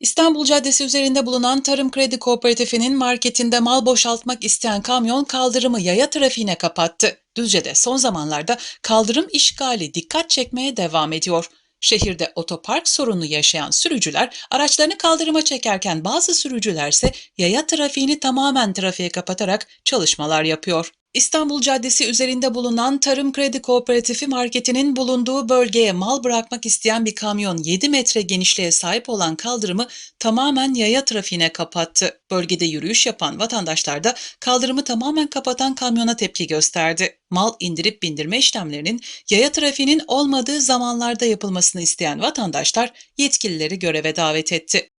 İstanbul Caddesi üzerinde bulunan Tarım Kredi Kooperatifi'nin marketinde mal boşaltmak isteyen kamyon kaldırımı yaya trafiğine kapattı. Düzce'de son zamanlarda kaldırım işgali dikkat çekmeye devam ediyor. Şehirde otopark sorunu yaşayan sürücüler araçlarını kaldırıma çekerken bazı sürücülerse yaya trafiğini tamamen trafiğe kapatarak çalışmalar yapıyor. İstanbul Caddesi üzerinde bulunan Tarım Kredi Kooperatifi marketinin bulunduğu bölgeye mal bırakmak isteyen bir kamyon 7 metre genişliğe sahip olan kaldırımı tamamen yaya trafiğine kapattı. Bölgede yürüyüş yapan vatandaşlar da kaldırımı tamamen kapatan kamyona tepki gösterdi. Mal indirip bindirme işlemlerinin yaya trafiğinin olmadığı zamanlarda yapılmasını isteyen vatandaşlar yetkilileri göreve davet etti.